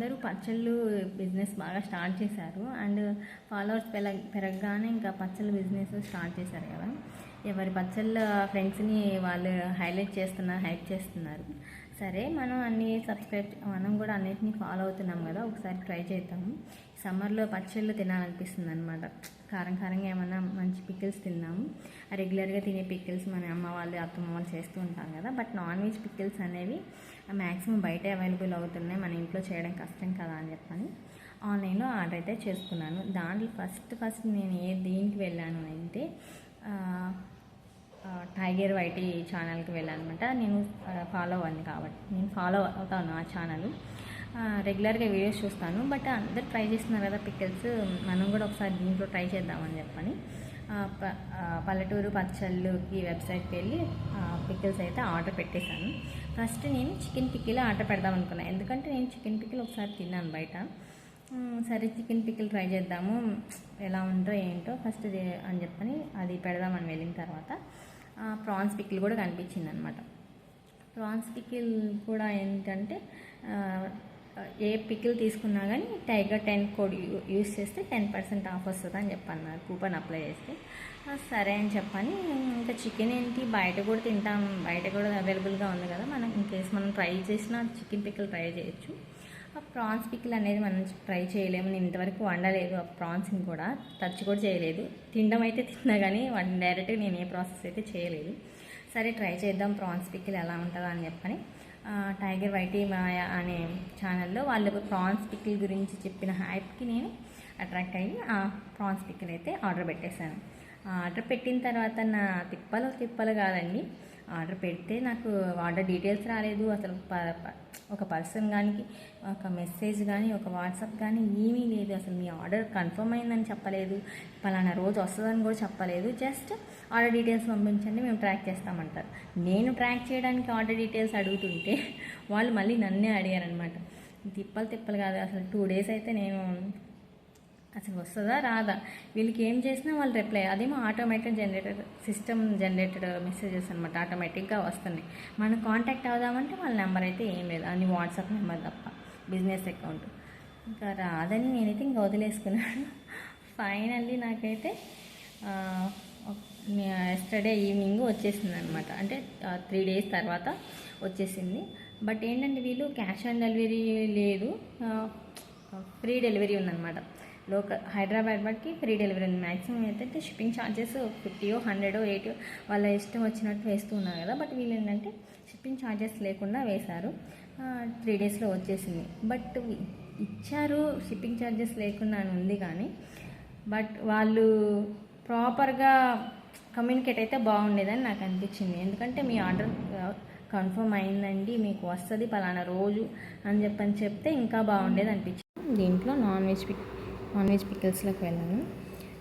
అందరూ పచ్చళ్ళు బిజినెస్ బాగా స్టార్ట్ చేశారు. అండ్ ఫాలోవర్స్ పెరగ పెరగగానే ఇంకా పచ్చళ్ళ బిజినెస్ స్టార్ట్ చేశారు కదా. ఎవరి పచ్చళ్ళ ఫ్రెండ్స్ని వాళ్ళు హైలైట్ చేస్తున్నారు హైప్ చేస్తున్నారు. సరే మనం అన్ని సబ్స్క్రైబ్ మనం కూడా అన్నిటిని ఫాలో అవుతున్నాం కదా. ఒకసారి ట్రై చేద్దాము సమ్మర్లో పచ్చళ్ళు తినాలనిపిస్తుంది అనమాట కారం కారంగా ఏమన్నా మంచి పికిల్స్ తిన్నాము. రెగ్యులర్గా తినే పికిల్స్ మన అమ్మ వాళ్ళు అత్తమ్మ వాళ్ళు చేస్తూ ఉంటాం కదా. బట్ నాన్ వెజ్ పికిల్స్ అనేవి మ్యాక్సిమం బయట అవైలబుల్ అవుతున్నాయి. మన ఇంట్లో చేయడం కష్టం కదా అని చెప్పని ఆన్లైన్లో ఆర్డర్ అయితే చేసుకున్నాను. దాంట్లో ఫస్ట్ ఫస్ట్ నేను ఏ దీనికి వెళ్ళాను అంటే టైగర్ వైటీ ఛానల్కి వెళ్ళాను అనమాట నేను ఫాలో అవ్వను కాబట్టి. నేను ఫాలో అవుతాను ఆ ఛానల్. రెగ్యులర్గా వీడియోస్ చూస్తాను. బట్ అందరు ట్రై చేస్తున్నారు కదా పికిల్స్. మనం కూడా ఒకసారి దీంట్లో ట్రై చేద్దామని చెప్పని. పల్లెటూరు పచ్చళ్ళుకి వెబ్సైట్కి వెళ్ళి పికిల్స్ అయితే ఆర్డర్ పెట్టేశాను. ఫస్ట్ నేను చికెన్ పికిల్ ఆర్డర్ పెడదాం అనుకున్నాను ఎందుకంటే నేను చికెన్ పికిల్ ఒకసారి తిన్నాను బయట. సరే చికెన్ పికిల్ ట్రై చేద్దాము. ఎలా ఉందో ఏంటో ఫస్ట్ ఇది అని చెప్పని అది పెడదామని వెళ్ళిన తర్వాత ప్రాన్స్ పికిల్ కూడా కనిపించింది అనమాట ప్రాన్స్ పికిల్ కూడా ఏంటంటే ఏ పికిల్ తీసుకున్నా కానీ టైగర్ టెన్ కోడ్ యూస్ చేస్తే టెన్ పర్సెంట్ ఆఫ్ వస్తుంది అని చెప్పన్నారు కూపన్ అప్లై చేస్తే. సరే అని చెప్పని ఇంకా చికెన్ ఏంటి? బయట కూడా తింటాం బయట కూడా అవైలబుల్గా ఉంది కదా మనం ఇన్ కేస్ మనం ట్రై చేసినా చికెన్ పికిల్ ట్రై చేయొచ్చు. ఆ ప్రాన్స్ పికిల్ అనేది మనం ట్రై చేయలేము నేను ఇంతవరకు వండలేదు ఆ ప్రాన్స్ని కూడా టచ్ కూడా చేయలేదు. తినడం అయితే తిన్నా కానీ వాటిని డైరెక్ట్గా నేను ఏ ప్రాసెస్ అయితే చేయలేదు. సరే ట్రై చేద్దాం ప్రాన్స్ పికిల్ ఎలా ఉంటుందో అని చెప్పని. టైగర్ వైటీ మాయ అనే ఛానల్లో వాళ్ళు ప్రాన్స్ పిక్కిల్ గురించి చెప్పిన హ్యాప్కి నేను అట్రాక్ట్ అయ్యి ఆ ప్రాన్స్ పిక్కిల్ అయితే ఆర్డర్ పెట్టేశాను. ఆర్డర్ పెట్టిన తర్వాత నా తిప్పలు తిప్పలు కాదండి. ఆర్డర్ పెడితే నాకు ఆర్డర్ డీటెయిల్స్ రాలేదు. అసలు ప- ప- ఒక పర్సన్ కానీ ఒక మెసేజ్ కానీ ఒక వాట్సాప్ కానీ ఏమీ లేదు. అసలు మీ ఆర్డర్ కన్ఫర్మ్ అయిందని చెప్పలేదు. పలానా రోజు వస్తుందని కూడా చెప్పలేదు. జస్ట్ ఆర్డర్ డీటెయిల్స్ పంపించండి మేము ట్రాక్ చేస్తామంటారు. నేను ట్రాక్ చేయడానికి ఆర్డర్ డీటెయిల్స్ అడుగుతుంటే వాళ్ళు మళ్ళీ నన్నే అడిగారనమాట తిప్పలు తిప్పలు కాదు అసలు టూ డేస్ అయితే నేను అసలు వస్తుందా రాదా? వీళ్ళకి ఏం చేసినా వాళ్ళు రిప్లై అదేమో automatic generator system generated messages అనమాట ఆటోమేటిక్గా వస్తున్నాయి. మనం కాంటాక్ట్ అవుదామంటే వాళ్ళ నెంబర్ అయితే ఏం లేదు అని వాట్సాప్ నెంబర్ తప్ప బిజినెస్ అకౌంట్. ఇంకా రాదని నేనైతే ఇంకా వదిలేసుకున్నాను. ఫైనల్లీ నాకైతే ఎస్టర్డే ఈవినింగ్ వచ్చేసింది అనమాట అంటే త్రీ డేస్ తర్వాత వచ్చేసింది. బట్ ఏంటంటే వీళ్ళు క్యాష్ ఆన్ డెలివరీ లేదు. ఫ్రీ డెలివరీ ఉందన్నమాట. లోకల్ హైదరాబాద్ బట్టి ఫ్రీ డెలివరీ ఉంది. మ్యాక్సిమం ఏంటంటే షిప్పింగ్ ఛార్జెస్ ఫిఫ్టీయో హండ్రెడో ఎయిటో వాళ్ళ ఇష్టం వచ్చినట్టు వేస్తూ ఉన్నారు కదా. బట్ వీళ్ళు ఏంటంటే షిప్పింగ్ ఛార్జెస్ లేకుండా వేశారు. త్రీ డేస్లో వచ్చేసింది. బట్ ఇచ్చారు షిప్పింగ్ ఛార్జెస్ లేకుండా అని ఉంది కానీ బట్ వాళ్ళు ప్రాపర్గా కమ్యూనికేట్ అయితే బాగుండేదని నాకు అనిపించింది. ఎందుకంటే మీ ఆర్డర్ కన్ఫర్మ్ అయిందండి మీకు వస్తుంది పలానా రోజు అని చెప్పని చెప్తే ఇంకా బాగుండేది అనిపించింది. దీంట్లో non veg pick non veg పికిల్స్లోకి వెళ్ళాను.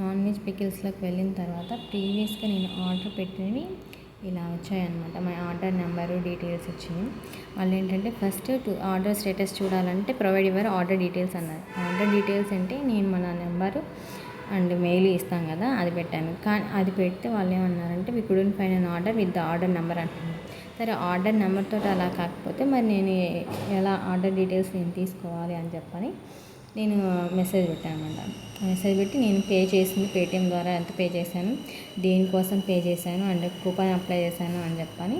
నాన్ వెజ్ పికిల్స్లోకి వెళ్ళిన తర్వాత ప్రీవియస్గా నేను ఆర్డర్ పెట్టినవి ఇలా వచ్చాయన్నమాట. మా ఆర్డర్ నెంబరు డీటెయిల్స్ వచ్చింది వాళ్ళు ఏంటంటే ఫస్ట్ టూ ఆర్డర్ స్టేటస్ చూడాలంటే ప్రొవైడ్ యువర్ ఆర్డర్ డీటెయిల్స్ అన్నారు. ఆర్డర్ డీటెయిల్స్ అంటే నేను మన నెంబరు అండ్ మెయిల్ ఇస్తాం కదా అది పెట్టాను. కానీ అది పెడితే వాళ్ళు ఏమన్నారంటే we couldn't find an order with the order number అంటున్నారు. సరే ఆర్డర్ నెంబర్తో అలా కాకపోతే మరి నేను ఎలా ఆర్డర్ డీటెయిల్స్ నేను తీసుకోవాలి అని చెప్పని నేను మెసేజ్ పెట్టాను అనమాట మెసేజ్ పెట్టి నేను పే చేసింది పేటిఎం ద్వారా ఎంత పే చేశాను దేనికోసం పే చేశాను అండ్ కూపన్ అప్లై చేశాను అని చెప్పని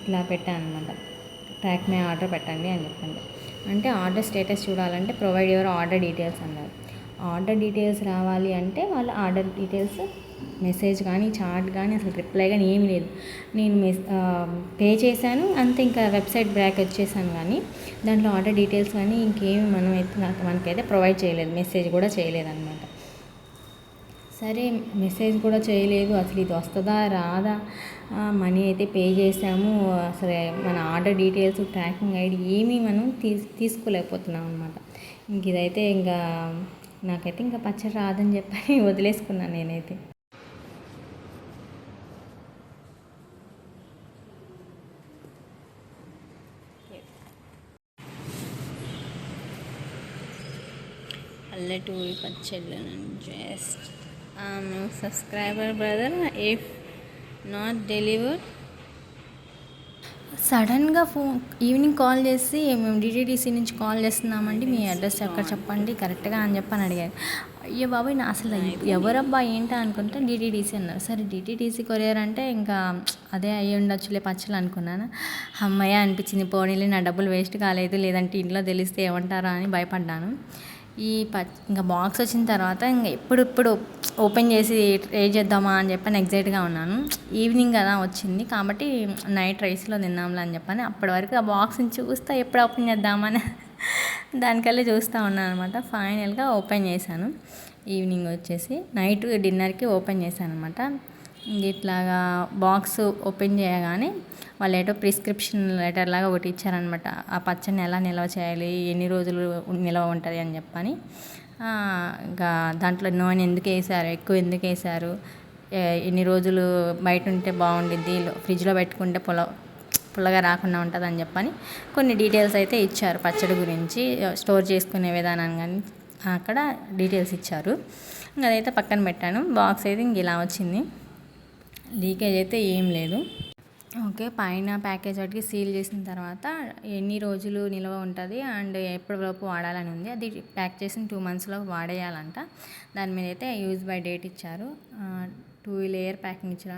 ఇట్లా పెట్టాను అనమాట ట్రాక్ మై ఆర్డర్ పెట్టండి అని చెప్పండి. అంటే ఆర్డర్ స్టేటస్ చూడాలంటే ప్రొవైడ్ యువర్ ఆర్డర్ డీటెయిల్స్ అన్నారు. ఆర్డర్ డీటెయిల్స్ రావాలి అంటే వాళ్ళ ఆర్డర్ డీటెయిల్స్ మెసేజ్ కానీ చాట్ కానీ అసలు రిప్లై కానీ ఏమీ లేదు. నేను మెస్ పే చేశాను అంతే ఇంకా వెబ్సైట్ బ్యాక్ వచ్చేసాను కానీ దాంట్లో ఆర్డర్ డీటెయిల్స్ కానీ ఇంకేమి మనం అయితే నాకు మనకైతే ప్రొవైడ్ చేయలేదు మెసేజ్ కూడా చేయలేదు అనమాట సరే మెసేజ్ కూడా చేయలేదు అసలు ఇది వస్తుందా రాదా? మనీ అయితే పే చేసాము అసలు మన ఆర్డర్ డీటెయిల్స్ ట్రాకింగ్ ఐడి ఏమీ మనం తీసుకోలేకపోతున్నాం అనమాట ఇంక ఇదైతే ఇంకా నాకైతే ఇంకా పచ్చడి రాదని చెప్పి వదిలేసుకున్నాను నేనైతే. Palleturi Pachallu just subscriber brother if not deliver సడన్గా ఫోన్ ఈవినింగ్ కాల్ చేసి మేము డిటీడీసీ నుంచి కాల్ చేస్తున్నామండి మీ అడ్రస్ ఎక్కడ చెప్పండి కరెక్ట్గా అని చెప్పని అడిగారు. అయ్యో బాబాయ్ నా అసలు ఎవరబ్బా ఏంటా అనుకుంటే డిటీడీసీ అన్నారు. సరే డిటీడీసీ కొరియర్ అంటే ఇంకా అదే అయ్యి ఉండొచ్చులే పచ్చలు అనుకున్నాను. అమ్మయ్య అనిపించింది పోనీలే నా డబ్బులు వేస్ట్ కాలేదు లేదంటే ఇంట్లో తెలిస్తే ఏమంటారా అని భయపడ్డాను. ఈ ప ఇంకా బాక్స్ వచ్చిన తర్వాత ఇంకా ఎప్పుడెప్పుడు ఓపెన్ చేసి ట్రై చేద్దామా అని చెప్పని ఎగ్జైట్గా ఉన్నాను. ఈవినింగ్ కదా వచ్చింది. కాబట్టి నైట్ రైస్లో తిన్నాంలా అని చెప్పని అప్పటి వరకు ఆ బాక్స్ని చూస్తా ఎప్పుడు ఓపెన్ చేద్దామని దానికల్లా చూస్తూ ఉన్నాను అనమాట ఫైనల్గా ఓపెన్ చేశాను. ఈవినింగ్ వచ్చేసి నైట్ డిన్నర్కి ఓపెన్ చేశాను అనమాట ఇట్లాగా బాక్స్ ఓపెన్ చేయగానే వాళ్ళు ఏటో ప్రిస్క్రిప్షన్ లెటర్ లాగా ఒకటి ఇచ్చారనమాట ఆ పచ్చని ఎలా నిల్వ చేయాలి ఎన్ని రోజులు నిల్వ ఉంటుంది అని చెప్పని. ఇంకా దాంట్లో నూనె ఎందుకు వేసారు ఎక్కువ ఎందుకు వేసారు ఎన్ని రోజులు బయట ఉంటే బాగుండిద్ది ఫ్రిడ్జ్లో పెట్టుకుంటే పొల పుల్లగా రాకుండా ఉంటుంది అని చెప్పని కొన్ని డీటెయిల్స్ అయితే ఇచ్చారు పచ్చడి గురించి స్టోర్ చేసుకునే విధానం కానీ అక్కడ డీటెయిల్స్ ఇచ్చారు. అదైతే పక్కన పెట్టాను బాక్స్ అయితే ఇంక ఇలా వచ్చింది. లీకేజ్ అయితే ఏం లేదు. ఓకే పైన ప్యాకేజ్ వాటికి సీల్ చేసిన తర్వాత ఎన్ని రోజులు నిల్వ ఉంటుంది అండ్ ఎప్పటిలోపు వాడాలని ఉంది. అది ప్యాక్ చేసిన టూ మంత్స్లో వాడేయాలంట. దాని మీద అయితే యూజ్ బై డేట్ ఇచ్చారు. టూ లేయర్ ప్యాకింగ్ ఇచ్చారు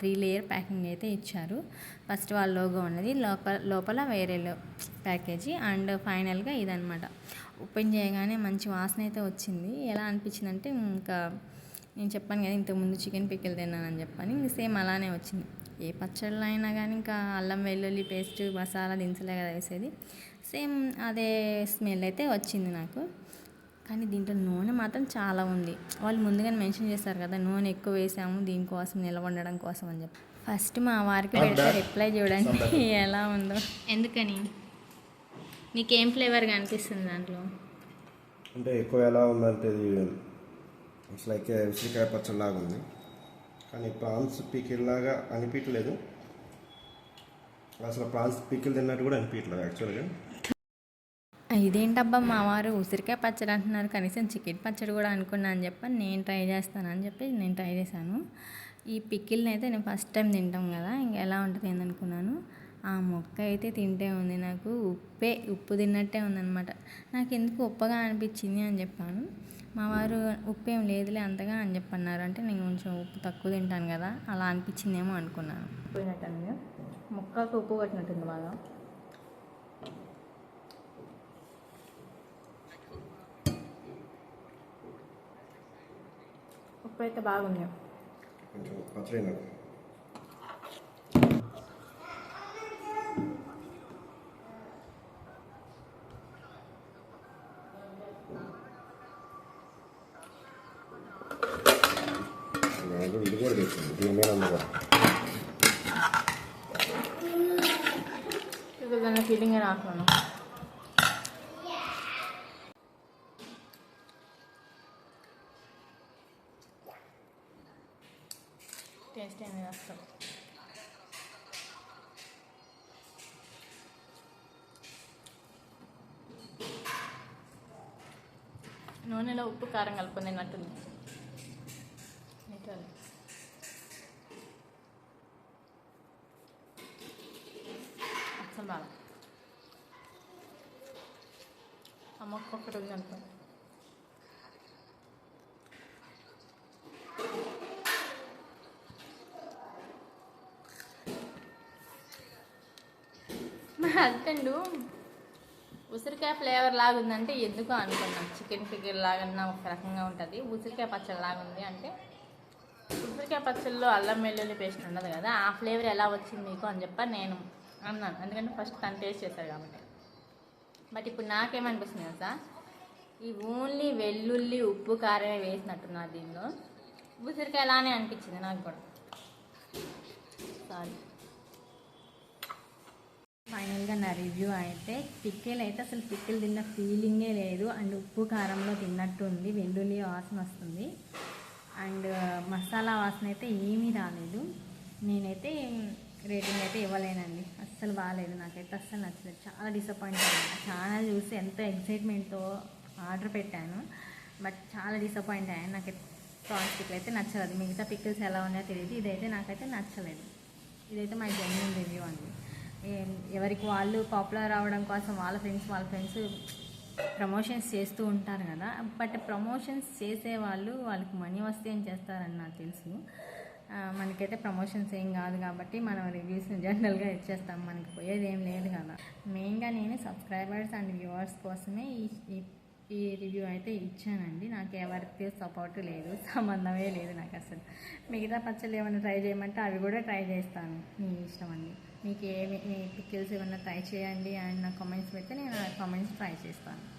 త్రీ లేయర్ ప్యాకింగ్ అయితే ఇచ్చారు. ఫస్ట్ వాళ్ళ లోగో ఉన్నది. లోపల లోపల వేరే ప్యాకేజీ. అండ్ ఫైనల్గా ఇదనమాట ఓపెన్ చేయగానే మంచి వాసన అయితే వచ్చింది. ఎలా అనిపించిందంటే ఇంకా నేను చెప్పాను కదా ఇంతకుముందు చికెన్ పిక్కలు తిన్నానని చెప్పని ఇంక సేమ్ అలానే వచ్చింది. ఏ పచ్చళ్ళు అయినా కానీ ఇంకా అల్లం వెల్లుల్లి పేస్ట్ మసాలా దినుసులే కదా వేసేది. సేమ్ అదే స్మెల్ అయితే వచ్చింది నాకు. కానీ దీంట్లో నూనె మాత్రం చాలా ఉంది. వాళ్ళు ముందుగానే మెన్షన్ చేస్తారు కదా నూనె ఎక్కువ వేసాము దీనికోసం నిల్వ ఉండడం కోసం అని చెప్పి. ఫస్ట్ మా వారికి పెడితే రిప్లై చూడండి ఎలా ఉందో. ఎందుకని? నీకేం ఫ్లేవర్గా అనిపిస్తుంది దాంట్లో? అంటే ఎక్కువ ఎలా ఉందంటే ఇట్స్ లైక్ ఉసిరికాయ పచ్చడిలాగా ఉంది. కానీ ప్రాన్స్ పికిల్ లాగా అనిపించలేదు అసలు ప్రాన్స్ పికిల్ తిన్నట్టు కూడా అనిపించలేదు యాక్చువల్గా ఇదేంటబ్బా మా వారు ఉసిరికాయ పచ్చడి అంటున్నారు. కనీసం చికెన్ పచ్చడి కూడా అనుకున్నా అని చెప్పి నేను ట్రై చేస్తాను అని చెప్పి నేను ట్రై చేశాను. ఈ పిక్కిల్ని అయితే నేను ఫస్ట్ టైం తింటాం కదా ఇంకా ఎలా ఉంటుంది ఏందనుకున్నాను ఆ మొక్క అయితే తింటే ఉంది నాకు ఉప్పే ఉప్పు తిన్నట్టే ఉందన్నమాట. నాకు ఎందుకు ఉప్పగా అనిపించింది అని చెప్పాను. మా వారు ఉప్పు ఏం లేదులే అంతగా అని చెప్పన్నారు. అంటే నేను కొంచెం ఉప్పు తక్కువ తింటాను కదా అలా అనిపించిందేమో అనుకున్నాను. పోయినట్టు మొక్కకు ఉప్పు కొట్టినట్టుంది బాగా. ఉప్పు అయితే బాగుంది కొంచెం పచ్చడి నాకు నాకు కూడా ఇది కూడా తెచ్చింది దీని మీద ఉంది కూడా ఇది దాని ఫీలింగ్ రాకున్నాను టేస్ట్ ఏంది అసలు నూనెలో ఉప్పు కారం కలుపుకొని తిన్నట్టుంది Literally. అసలు బాగా ఆ మొక్క ఒకటి ఉంది అనుకో మా హస్బెండ్ ఉసిరికాయ ఫ్లేవర్ లాగా ఉందంటే ఎందుకు అనుకున్నాం. చికెన్ ఫిగర్ లాగన్నా ఒక రకంగా ఉంటుంది. ఉసిరికాయ పచ్చడి లాగా ఉంది అంటే ఉసిరికాయ పచ్చడిలో అల్లం వెల్లుల్లి పేస్ట్ ఉండదు కదా ఆ ఫ్లేవర్ ఎలా వచ్చింది మీకు అని చెప్పి నేను అన్నాను. ఎందుకంటే ఫస్ట్ తను టేస్ట్ చేశారు కాబట్టి. బట్ ఇప్పుడు నాకేమనిపిస్తుంది కదా ఈ ఓన్లీ వెల్లుల్లి ఉప్పు కారమే వేసినట్టున్నారు దీనిలో. ఉసిరికాయ లానే అనిపించింది నాకు కూడా. సారీ ఫైనల్గా నా రివ్యూ అయితే పిక్కిల్ అయితే అసలు పిక్కిల్ తిన్న ఫీలింగే లేదు. అండ్ ఉప్పు కారంలో తిన్నట్టు ఉంది వెల్లుల్లి వాసన వస్తుంది. అండ్ మసాలా వాసన అయితే ఏమీ రాలేదు. నేనైతే రేటింగ్ అయితే ఇవ్వలేనండి. అస్సలు బాగాలేదు నాకైతే అస్సలు నచ్చలేదు. చాలా డిసప్పాయింట్ అయ్యాను. చాలా చూసి ఎంతో ఎక్సైట్మెంట్తో ఆర్డర్ పెట్టాను. బట్ చాలా డిసప్పాయింట్ అయ్యాను. నాకైతే ప్రాన్స్ అయితే నచ్చలేదు. మిగతా పిక్కిల్స్ ఎలా ఉన్నాయో తెలియదు ఇదైతే నాకైతే నచ్చలేదు. ఇదైతే మా జెన్యున్ రివ్యూ అండి. ఎవరికి వాళ్ళు పాపులర్ అవ్వడం కోసం వాళ్ళ ఫ్రెండ్స్ వాళ్ళ ఫ్రెండ్స్ ప్రమోషన్స్ చేస్తూ ఉంటారు కదా. బట్ ప్రమోషన్స్ చేసే వాళ్ళు వాళ్ళకి మనీ వస్తే ఏం చేస్తారని నాకు తెలుసు. మనకైతే ప్రమోషన్స్ ఏం కాదు కాబట్టి మనం రివ్యూస్ జనరల్గా ఇచ్చేస్తాం. మనకి పోయేది ఏం లేదు కదా. మెయిన్గా నేను సబ్స్క్రైబర్స్ అండ్ వ్యూవర్స్ కోసమే ఈ ఈ- రివ్యూ అయితే ఇచ్చానండి. నాకు ఎవరికి సపోర్ట్ లేదు సంబంధమే లేదు నాకు అసలు. మిగతా పచ్చళ్ళు ఏమైనా ట్రై చేయమంటే అవి కూడా ట్రై చేస్తాను. మీ ఇష్టం అండి. మీకు ఏమి మీ పికిల్స్ ఏమైనా ట్రై చేయండి అండ్ నా కామెంట్స్ పెడితే నేను ఆ కామెంట్స్ ట్రై చేస్తాను.